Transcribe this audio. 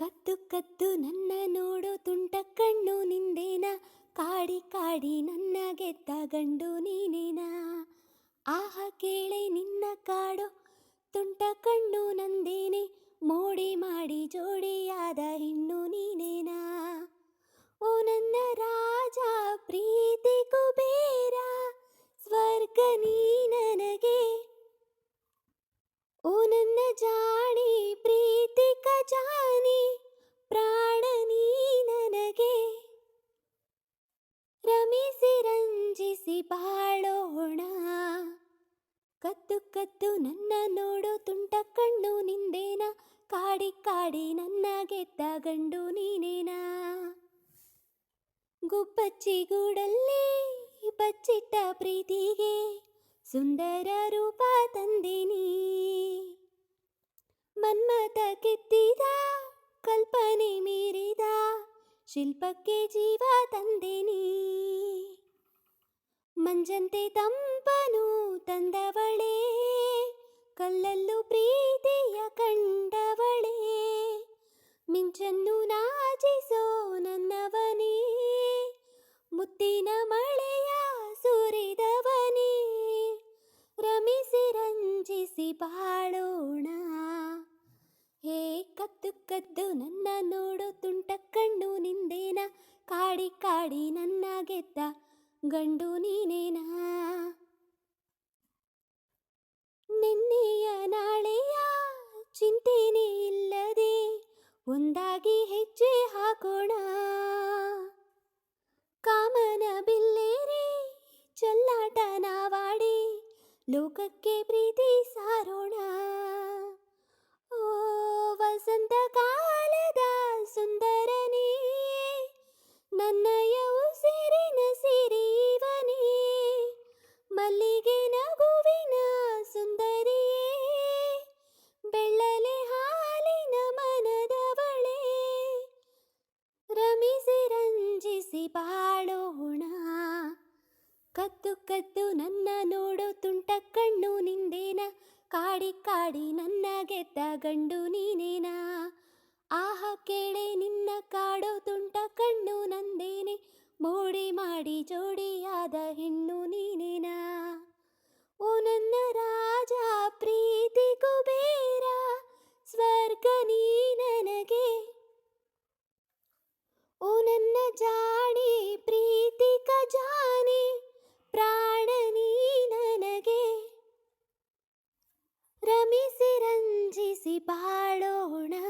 ಕದ್ದು ಕದ್ದು ನನ್ನ ನೋಡು ತುಂಟ ಕಣ್ಣು ನಿಂದೇನ? ಕಾಡಿ ಕಾಡಿ ನನ್ನ ಗೆದ್ದ ಗಂಡು ನೀನೇನ? ಆಹ ಕೇಳೆ ನಿನ್ನ ಕಾಡು ತುಂಟ ಕಣ್ಣು ನಂದೇನೆ? ಮೋಡಿ ಮಾಡಿ ಜೋಡಿಯಾದ ಹೆಣ್ಣು ನೀನೇನ? ಓ ನನ್ನ ರಾಜ, ಪ್ರೀತಿ ಕುಬೇರ, ಸ್ವರ್ಗ ನೀ ಬಾಳೋಣ. ಕದ್ದು ಕದ್ದು ನನ್ನ ನೋಡು ತುಂಟ ಕಣ್ಣು ನಿಂದೇನ. ಕಾಡಿ ಕಾಡಿ ನನ್ನ ಗೆದ್ದ ಗಂಡು ನೀನೇನ. ಗುಬ್ಬಚ್ಚಿ ಗೂಡಲ್ಲಿ ಬಚ್ಚಿಟ್ಟ ಪ್ರೀತಿಗೆ ಸುಂದರ ರೂಪ ತಂದಿನಿ. ಮನ್ಮತ ಕೆತ್ತಿದ, ಕಲ್ಪನೆ ಮೀರಿದ, ಶಿಲ್ಪಕ್ಕೆ ಜೀವ ತಂದಿನಿ. ಮಂಜಂತೆ ತಂಪನು ತಂದವಳೇ, ಕಲ್ಲಲ್ಲೂ ಪ್ರೀತಿಯ ಕಂಡವಳೇ, ಮಿಂಚನ್ನು ನಾಚಿಸೋ ನನ್ನವನೇ, ಮುತ್ತಿನ ಮಳೆಯ ಸುರಿದವನೇ, ರಮಿಸಿ ರಂಜಿಸಿ ಬಾಳೋಣ. ಹೇ ಕದ್ದು ಕದ್ದು ನನ್ನ ನೋಡು ತುಂಟ ಕಣ್ಣು ನಿಂದೇನ, ಕಾಡಿ ಕಾಡಿ ನನ್ನ ಗೆದ್ದ ಗಂಡು ನೀನೇನಾ? ನಿನ್ನೆಯ ನಾಳೆಯ ಚಿಂತೆನೇ ಇಲ್ಲದೆ ಒಂದಾಗಿ ಹೆಜ್ಜೆ ಹಾಕೋಣ. ಕಾಮನ ಬಿಲ್ಲೇರಿ ಚಲ್ಲಾಟ ನಾವಾಡಿ ಲೋಕಕ್ಕೆ ಪ್ರೀತಿ ಸಾರೋಣ. ಓ, ವಸಂತ ಕದ್ದು ಕದ್ದು ನನ್ನ ನೋಡು ತುಂಟ ಕಣ್ಣು ನಿಂದೇನ? ಕಾಡಿ ಕಾಡಿ ನನ್ನ ಗೆದ್ದ ಗಂಡು ನೀನೇನಾ? ಆಹ ಕೇಳೆ ನಿನ್ನ ಕಾಡು ತುಂಟ ಕಣ್ಣು ನಂದೇನೆ? ಮೋಡಿ ಮಾಡಿ ಜೋಡಿಯಾದ ಹೆಣ್ಣು ನೀನೇನಾ? ಓ ನನ್ನ ರಾಜ ಪ್ರೀತಿ ಕುಬೇರ ಸ್ವರ್ಗ ನೀ ನನಗೆ. ಓ ನನ್ನ ಜಾ See Baro no